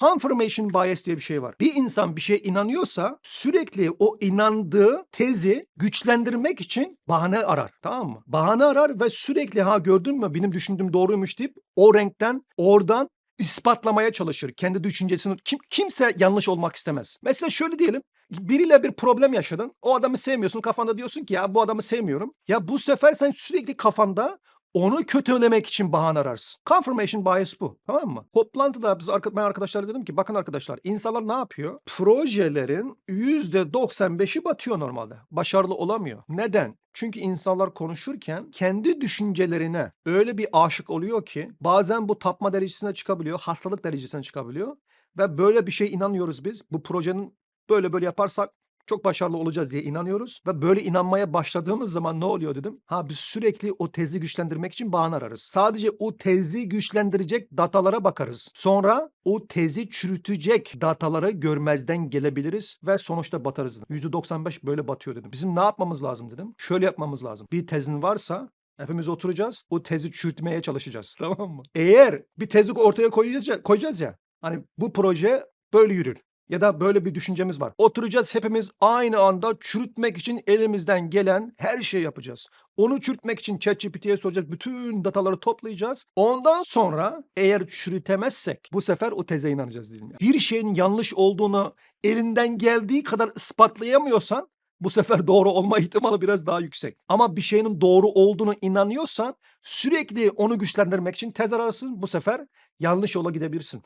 Confirmation bias diye bir şey var. Bir insan bir şeye inanıyorsa sürekli o inandığı tezi güçlendirmek için bahane arar. Tamam mı? Bahane arar ve sürekli ha gördün mü benim düşündüğüm doğruymuş deyip o renkten oradan ispatlamaya çalışır. Kendi düşüncesini kim, kimse yanlış olmak istemez. Mesela şöyle diyelim. Biriyle bir problem yaşadın. O adamı sevmiyorsun. Kafanda diyorsun ki ya bu adamı sevmiyorum. Ya bu sefer sen sürekli kafanda onu kötülemek için bahane ararsın. Confirmation bias bu. Tamam mı? Toplantıda biz ben arkadaşlara dedim ki bakın arkadaşlar insanlar ne yapıyor? Projelerin %95'i batıyor normalde. Başarılı olamıyor. Neden? Çünkü insanlar konuşurken kendi düşüncelerine öyle bir aşık oluyor ki bazen bu tapma derecesine çıkabiliyor, hastalık derecesine çıkabiliyor ve böyle bir şey inanıyoruz biz. Bu projenin böyle böyle yaparsak çok başarılı olacağız diye inanıyoruz ve böyle inanmaya başladığımız zaman ne oluyor dedim. Ha biz sürekli o tezi güçlendirmek için bahane ararız. Sadece o tezi güçlendirecek datalara bakarız. Sonra o tezi çürütecek dataları görmezden gelebiliriz ve sonuçta batarız. dedim. %95 böyle batıyor dedim. Bizim ne yapmamız lazım dedim. Şöyle yapmamız lazım. Bir tezin varsa Hepimiz oturacağız. O tezi çürütmeye çalışacağız. Tamam mı? Eğer bir tezi ortaya koyacağız ya, koyacağız ya. Hani bu proje böyle yürür. Ya da böyle bir düşüncemiz var. Oturacağız hepimiz aynı anda çürütmek için elimizden gelen her şeyi yapacağız. Onu çürütmek için ChatGPT'ye soracağız. Bütün dataları toplayacağız. Ondan sonra eğer çürütemezsek bu sefer o teze inanacağız ya. Bir şeyin yanlış olduğunu elinden geldiği kadar ispatlayamıyorsan bu sefer doğru olma ihtimali biraz daha yüksek. Ama bir şeyin doğru olduğunu inanıyorsan sürekli onu güçlendirmek için tez ararsın. Bu sefer yanlış yola gidebilirsin.